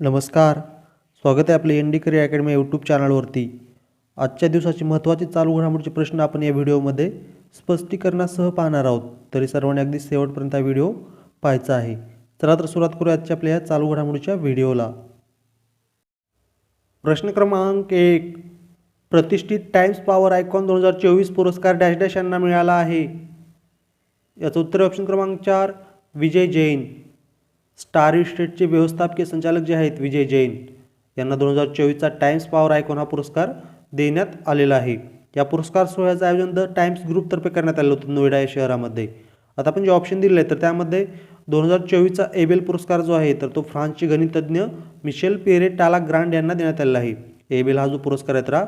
नमस्कार. स्वागत आहे आपले N D career academy YouTube चॅनलवरती. आजच्या दिवसाचे महत्त्वाचे चालू घडामोडीचे प्रश्न आपण या व्हिडिओमध्ये स्पष्टीकरणासह पाहणार आहोत. तरी सर्वांनी अगदी शेवटपर्यंत हा व्हिडिओ पाहायचा आहे. चला तर सुरुवात करूया आजच्या आपल्या या चालू घडामोडीच्या व्हिडिओला. प्रश्न क्रमांक एक. प्रतिष्ठित टाइम्स पॉवर आयकॉन दोन हजार चोवीस पुरस्कार डॅश डॅश यांना मिळाला आहे. याचं उत्तर ऑप्शन क्रमांक चार. विजय जैन. स्टार इस्टेटचे व्यवस्थापकीय संचालक जे आहेत विजय जैन यांना दोन हजार चोवीसचा टाइम्स पॉवर आयकॉन हा पुरस्कार देण्यात आलेला आहे. या पुरस्कार सोहळ्याचं आयोजन द टाइम्स ग्रुपतर्फे करण्यात आलं होतं नोएडा या शहरामध्ये. आता आपण जे ऑप्शन दिले आहे तर त्यामध्ये दोन हजार चोवीसचा एबेल पुरस्कार जो आहे तर तो फ्रान्सचे गणितज्ञ मिशेल पेरे टाला ग्रांड यांना देण्यात आलेला आहे. एबेल हा जो पुरस्कार आहे तर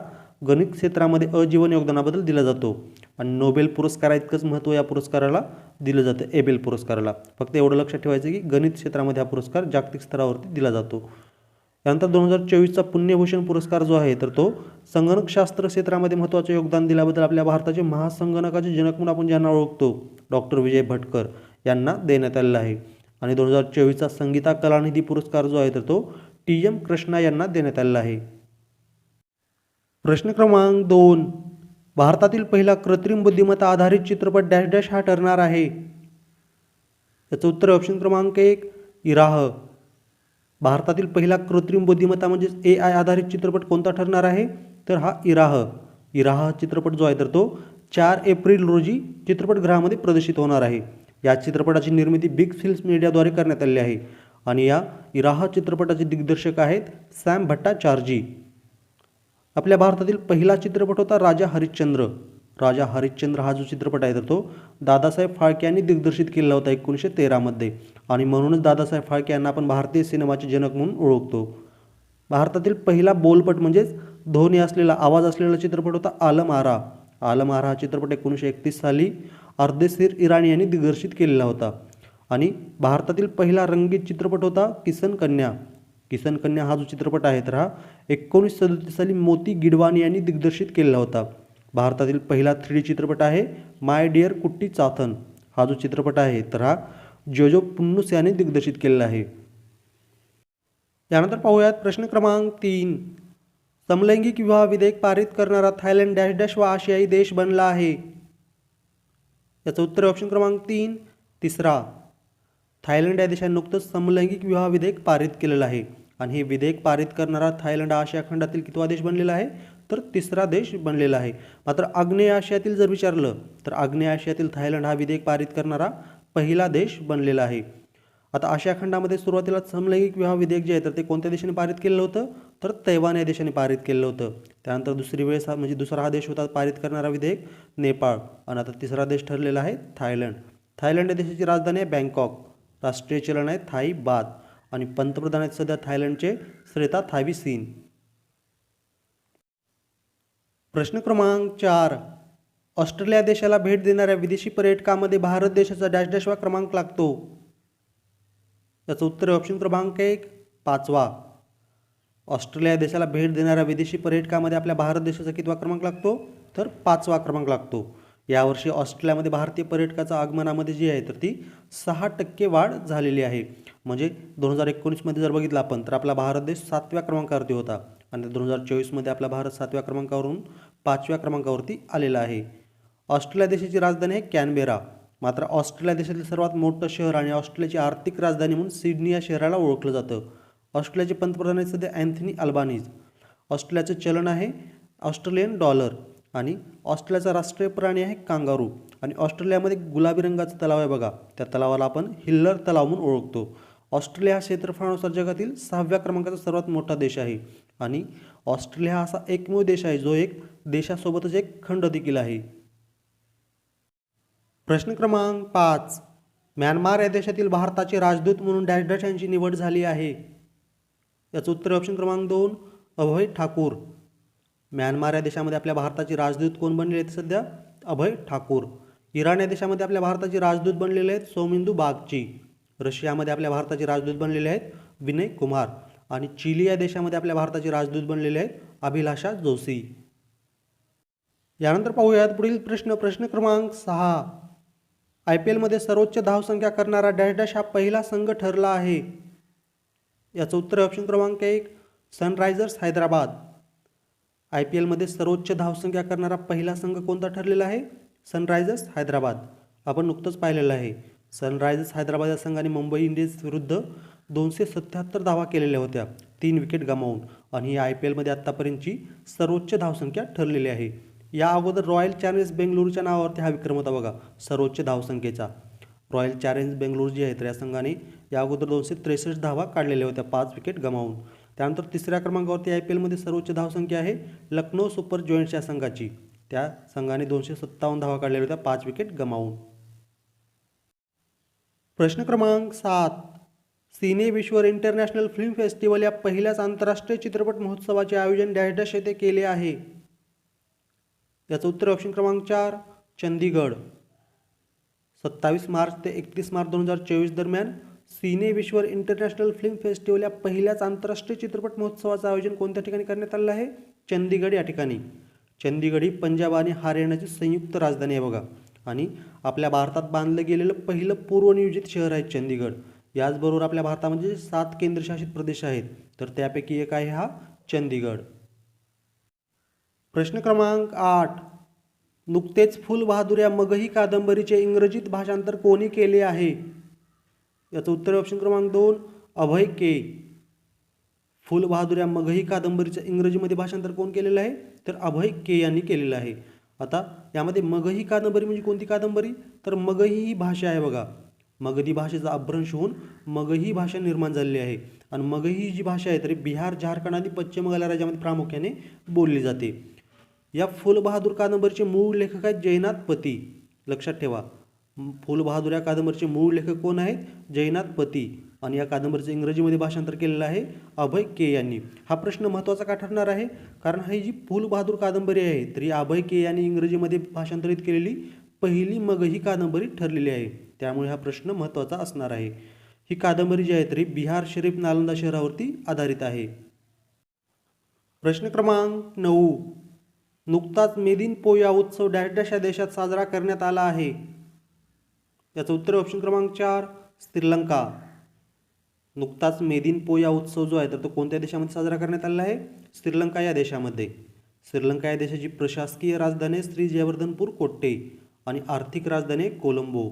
गणित क्षेत्रामध्ये अजीवन योगदानाबद्दल दिला जातो. आणि नोबेल पुरस्कारा इतकंच महत्त्व या पुरस्काराला दिलं जातं एबेल पुरस्काराला. फक्त एवढं लक्षात ठेवायचं की गणित क्षेत्रामध्ये हा पुरस्कार जागतिक स्तरावरती दिला जातो. त्यानंतर दोन हजार चोवीसचा पुण्यभूषण पुरस्कार जो आहे तर तो संगणकशास्त्र क्षेत्रामध्ये महत्त्वाचं योगदान दिल्याबद्दल आपल्या भारताचे महासंगणकाचे जनक म्हणून आपण ज्यांना ओळखतो डॉक्टर विजय भटकर यांना देण्यात आलेला आहे. आणि दोन हजार चोवीसचा संगीता कलानिधी पुरस्कार जो आहे तर तो टी एम कृष्णा यांना देण्यात आलेला आहे. प्रश्न क्रमांक दोन. भारतातील पहिला कृत्रिम बुद्धिमत्ता आधारित चित्रपट डॅश डॅश हा ठरणार आहे. याचं उत्तर ऑप्शन क्रमांक एक इराह. भारतातील पहिला कृत्रिम बुद्धिमत्ता म्हणजेच ए आय आधारित चित्रपट कोणता ठरणार आहे? तर हा इराह. इराह चित्रपट जो आहे तर तो चार एप्रिल रोजी चित्रपटगृहामध्ये प्रदर्शित होणार आहे. या चित्रपटाची निर्मिती बिग फिल्म्स मीडियाद्वारे करण्यात आली आहे. आणि या इराह चित्रपटाचे दिग्दर्शक आहेत सॅम भट्टाचार्जी. आपल्या भारतातील पहिला चित्रपट होता राजा हरिश्चंद्र. राजा हरिश्चंद्र हा जो चित्रपट आहे तर तो दादासाहेब फाळके यांनी दिग्दर्शित केला होता एकोणीसशे तेरामध्ये आणि म्हणूनच दादासाहेब फाळके यांना आपण भारतीय सिनेमाचे जनक म्हणून ओळखतो. भारतातील पहिला बोलपट म्हणजेच ध्वनी असलेला आवाज असलेला चित्रपट होता आलम आरा आलम आरा हा चित्रपट एकोणीसशे एकतीस साली अर्देसीर इराणी यांनी दिग्दर्शित केलेला होता. आणि भारतातील पहिला रंगीत चित्रपट होता किसन कन्या. किसन कन्या हा जो चित्रपट आहे तर हा एकोणीस सदतीस साली मोती गिडवाणी यांनी दिग्दर्शित केलेला होता. भारतातील पहिला थ्री डी चित्रपट आहे माय डिअर कुट्टी चाथन. हा जो चित्रपट आहे तर हा जोजो पुन्नुस याने दिग्दर्शित केलेला आहे. यानंतर पाहूयात प्रश्न क्रमांक तीन. समलैंगिक विवाह विधेयक पारित करणारा थायलंड डॅश डॅश व आशियाई देश बनला आहे. याचं उत्तर ऑप्शन क्रमांक तीन. तिसरा. थायलंड या देशाने नुकतंच समलैंगिक विवाह विधेयक पारित केलेलं आहे. आणि हे विधेयक पारित करणारा थायलंड हा आशिया खंडातील कितवा देश बनलेला आहे? तर तिसरा देश बनलेला आहे. मात्र आग्नेय आशियातील जर विचारलं तर आग्नेय आशियातील थायलंड हा विधेयक पारित करणारा पहिला देश बनलेला आहे. आता आशिया खंडामध्ये सुरुवातीला समलैंगिक विवाह विधेयक जे आहे तर ते कोणत्या देशाने पारित केलेलं होतं? तर तैवान या देशाने पारित केलेलं होतं. त्यानंतर दुसरी वेळेस हा म्हणजे दुसरा हा देश होता पारित करणारा विधेयक नेपाळ. आणि आता तिसरा देश ठरलेला आहे थायलंड. थायलंड या देशाची राजधानी आहे बँकॉक. राष्ट्रीय चलन आहे थाई बाद आणि पंतप्रधान आहेत सध्या थायलंडचे श्रेता थायवी सीन प्रश्न क्रमांक चार. ऑस्ट्रेलिया देशाला भेट देणाऱ्या विदेशी पर्यटकामध्ये भारत देशाचा डॅश डॅशवा क्रमांक लागतो. याचं उत्तर ऑप्शन क्रमांक एक पाचवा. ऑस्ट्रेलिया देशाला भेट देणाऱ्या विदेशी पर्यटकामध्ये आपल्या भारत देशाचा कितवा क्रमांक लागतो? तर पाचवा क्रमांक लागतो. यावर्षी ऑस्ट्रेलियामध्ये भारतीय पर्यटकाच्या आगमनामध्ये जी आहे तर ती सहा टक्के वाढ झालेली आहे. म्हणजे दोन हजार एकोणीसमध्ये जर बघितलं आपण तर आपला भारत देश सातव्या क्रमांकावरती होता आणि दोन हजार चोवीसमध्ये आपला भारत सातव्या क्रमांकावरून पाचव्या क्रमांकावरती आलेला आहे. ऑस्ट्रेलिया देशाची राजधानी आहे कॅनबेरा. मात्र ऑस्ट्रेलिया देशातील सर्वात मोठं शहर आणि ऑस्ट्रेलियाची आर्थिक राजधानी म्हणून सिडनी या शहराला ओळखलं जातं. ऑस्ट्रेलियाचे पंतप्रधान आहेत सध्या अँथनी अल्बानीज. ऑस्ट्रेलियाचं चलन आहे ऑस्ट्रेलियन डॉलर. आणि ऑस्ट्रेलियाचा राष्ट्रीय प्राणी आहे कांगारू. आणि ऑस्ट्रेलियामध्ये गुलाबी रंगाचा तलाव आहे बघा. त्या तलावाला आपण हिल्लर तलाव म्हणून ओळखतो. ऑस्ट्रेलिया हा क्षेत्रफळानुसार जगातील सहाव्या क्रमांकाचा सर्वात मोठा देश आहे. आणि ऑस्ट्रेलिया हा असा एकमेव देश आहे जो एक देशासोबतच एक खंड देखील आहे. प्रश्न क्रमांक पाच. म्यानमार या देशातील भारताचे राजदूत म्हणून डॅश डॅश यांची निवड झाली आहे. याचं उत्तर ऑप्शन क्रमांक दोन अभय ठाकूर. म्यानमार या देशामध्ये आपल्या भारताचे राजदूत कोण बनलेले आहेत सध्या? अभय ठाकूर. इराण या देशामध्ये आपल्या भारताचे राजदूत बनलेले आहेत सोमिंदू बागची. रशियामध्ये आपल्या भारताचे राजदूत बनलेले आहेत विनय कुमार. आणि चिली या देशामध्ये आपल्या भारताचे राजदूत बनलेले आहेत अभिलाषा जोशी. यानंतर पाहूयात पुढील प्रश्न. प्रश्न क्रमांक सहा. आय पी एलमध्ये सर्वोच्च धावसंख्या करणारा डॅश डॅश हा पहिला संघ ठरला आहे. याचं उत्तर ऑप्शन क्रमांक एक सनरायझर्स हैदराबाद. आय पी एलमध्ये सर्वोच्च धावसंख्या करणारा पहिला संघ कोणता ठरलेला आहे? सनरायझर्स हैदराबाद. आपण नुकतंच पाहिलेलं आहे. सनरायझर्स हैदराबाद या संघाने मुंबई इंडियन्स विरुद्ध दोनशे सत्याहत्तर धावा केलेल्या होत्या. तीन विकेट गमावून. आणि ही आय पी एलमध्ये आत्तापर्यंतची सर्वोच्च धावसंख्या ठरलेली आहे. या अगोदर रॉयल चॅलेंजर्स बेंगलुरूच्या नावावरती हा विक्रम होता बघा. सर्वोच्च धावसंख्येचा. रॉयल चॅलेंज बेंगलुरू जी आहे तर या संघाने या अगोदर दोनशे त्रेसष्ट धावा काढलेल्या होत्या. पाच विकेट गमावून. त्यानंतर तिसऱ्या क्रमांकावरती आय पी एलमध्ये सर्वोच्च धावसंख्या आहे लखनौ सुपर जॉईंट्स या संघाची. त्या संघाने दोनशे सत्तावन्न धावा काढलेल्या होत्या पाच विकेट गमावून. प्रश्न क्रमांक सात. सिने विश्वर इंटरनॅशनल फिल्म फेस्टिवल या पहिल्याच आंतरराष्ट्रीय चित्रपट महोत्सवाचे आयोजन डॅश डॅश येथे केले आहे. याचं उत्तर ऑप्शन क्रमांक चार चंदीगड सत्तावीस मार्च ते एकतीस मार्च दोन हजार चोवीस दरम्यान सिने विश्वर इंटरनॅशनल फिल्म फेस्टिवल या पहिल्याच आंतरराष्ट्रीय चित्रपट महोत्सवाचं आयोजन कोणत्या ठिकाणी करण्यात आलं आहे? चंदीगड या ठिकाणी. चंदीगड ही पंजाब आणि हरियाणाची संयुक्त राजधानी आहे बघा. आणि आपल्या भारतात बांधलं गेलेलं पहिलं पूर्वनियोजित शहर आहे चंदीगड याचबरोबर आपल्या भारतामध्ये सात केंद्रशासित प्रदेश आहेत तर त्यापैकी एक आहे हा चंदीगड प्रश्न क्रमांक आठ. नुकतेच फुल बहादूर या मगही कादंबरीचे इंग्रजीत भाषांतर कोणी केले आहे? याचं उत्तर ऑप्शन क्रमांक दोन अभय के. फुलबहादूर या मगही कादंबरीचं इंग्रजीमध्ये भाषांतर कोण केलेलं आहे? तर अभय के यांनी केलेलं आहे. आता यामध्ये मगही कादंबरी म्हणजे कोणती कादंबरी? तर मगही ही भाषा आहे बघा. मगधी भाषेचा अभ्रंश होऊन मगही भाषा निर्माण झालेली आहे. आणि मगही जी भाषा आहे तरी बिहार झारखंड आणि पश्चिम बंगाल राज्यामध्ये प्रामुख्याने बोलली जाते. या फुलबहादूर कादंबरीचे मूळ लेखक आहेत जयनाथ पती. लक्षात ठेवा. फुलबहादूर या कादंबरीचे मूळ लेखक कोण आहेत? जयनाथ पती. आणि या कादंबरीचं इंग्रजीमध्ये भाषांतर केलेलं आहे अभय के यांनी. हा प्रश्न महत्त्वाचा का ठरणार आहे? कारण ही जी फुलबहादूर कादंबरी आहे तर ही अभय के यांनी इंग्रजीमध्ये भाषांतरित केलेली पहिली मग ही कादंबरी ठरलेली आहे. त्यामुळे हा प्रश्न महत्त्वाचा असणार आहे. ही कादंबरी जी आहे तरी बिहार शरीफ नालंदा शहरावरती आधारित आहे. प्रश्न क्रमांक नऊ. नुकताच मेदिन पोया उत्सव डॅश डॅश या देशात साजरा करण्यात आला आहे. याचं उत्तर ऑप्शन क्रमांक चार श्रीलंका. नुकताच मेदिन पोया उत्सव जो आहे तर तो कोणत्या देशामध्ये साजरा करण्यात आलेला आहे? श्रीलंका या देशामध्ये. श्रीलंका या देशाची प्रशासकीय राजधानी आहे श्री जयवर्धनपूर कोट्टे आणि आर्थिक राजधानी आहे कोलंबो.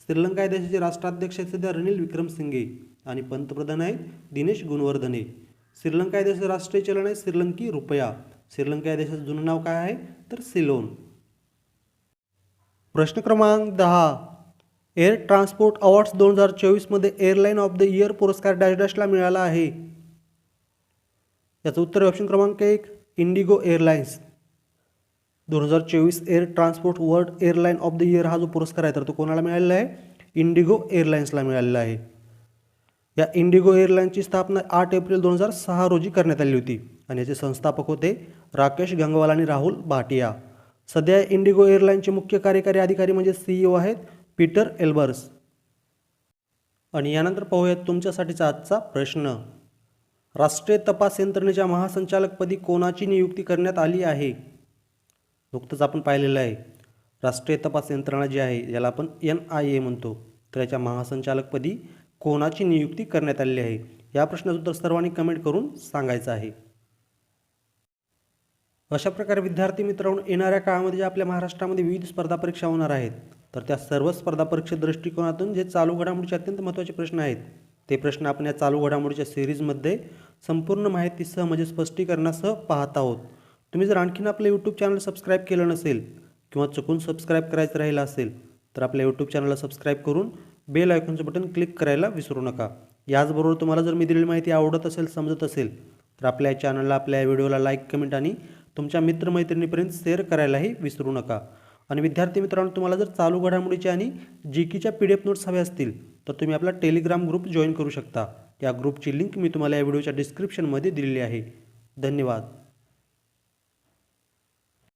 श्रीलंका या देशाचे राष्ट्राध्यक्ष आहेत सध्या रनिल विक्रमसिंघे आणि पंतप्रधान आहेत दिनेश गुणवर्धने. श्रीलंका या देशाचं राष्ट्रीय चलन आहे श्रीलंकी रुपया. श्रीलंका या देशाचं जुनं नाव काय आहे? तर सिलोन. प्रश्न क्रमांक दहा एअर ट्रान्सपोर्ट अवॉर्ड्स दोन हजार चोवीसमध्ये एअरलाईन ऑफ द इयर पुरस्कार डॅश डॅशला मिळाला आहे. याचं उत्तर ऑप्शन क्रमांक एक इंडिगो एअरलाइन्स दोन हजार चोवीस air transport world airline of the year हा जो पुरस्कार आहे तर तो कोणाला मिळालेला आहे? इंडिगो एअरलाइन्सला मिळालेला आहे. या इंडिगो एअरलाईनची स्थापना आठ एप्रिल दोन हजार सहा रोजी करण्यात आली होती आणि याचे संस्थापक होते राकेश गंगवाल आणि राहुल भाटिया. सध्या इंडिगो एअरलाईनचे मुख्य कार्यकारी अधिकारी म्हणजे सीईओ आहेत. Peter Elbers. आणि यानंतर पाहूयात तुमच्यासाठीचा आजचा प्रश्न. राष्ट्रीय तपास यंत्रणेच्या महासंचालकपदी कोणाची नियुक्ती करण्यात आली आहे? नुकतंच आपण पाहिलेलं आहे. राष्ट्रीय तपास यंत्रणा जी आहे याला आपण एन आय ए म्हणतो. तर याच्या महासंचालकपदी कोणाची नियुक्ती करण्यात आलेली आहे? या प्रश्नाचं उत्तर सर्वांनी कमेंट करून सांगायचं आहे. अशा प्रकारे विद्यार्थी मित्रांनो येणाऱ्या काळामध्ये ज्या आपल्या महाराष्ट्रामध्ये विविध स्पर्धा परीक्षा होणार आहेत तर त्या सर्व स्पर्धा परीक्षे दृष्टिकोनातून जे चालू घडामोडीचे अत्यंत महत्त्वाचे प्रश्न आहेत ते प्रश्न आपण या चालू घडामोडीच्या सिरीजमध्ये संपूर्ण माहितीसह म्हणजे स्पष्टीकरणासह पाहत आहोत. तुम्ही जर आणखीन आपलं यूट्यूब चॅनल सबस्क्राईब केलं नसेल किंवा चुकून सबस्क्राईब करायचं राहिलं असेल तर आपल्या यूट्यूब चॅनलला सबस्क्राईब करून बेल आयकॉनचं बटन क्लिक करायला विसरू नका. याचबरोबर तुम्हाला जर मी दिलेली माहिती आवडत असेल समजत असेल तर आपल्या चॅनलला आपल्या व्हिडिओला लाईक कमेंट आणि तुमच्या मित्रमैत्रिणीपर्यंत शेअर करायलाही विसरू नका. आणि विद्यार्थी मित्रांनो तुम्हाला जर चालू घडामोडीच्या आणि जी कीच्या पी डी एफ नोट्स हव्या असतील तर तुम्ही आपला टेलिग्राम ग्रुप जॉईन करू शकता. या ग्रुपची लिंक मी तुम्हाला या व्हिडिओच्या डिस्क्रिप्शनमध्ये दिलेली आहे. धन्यवाद.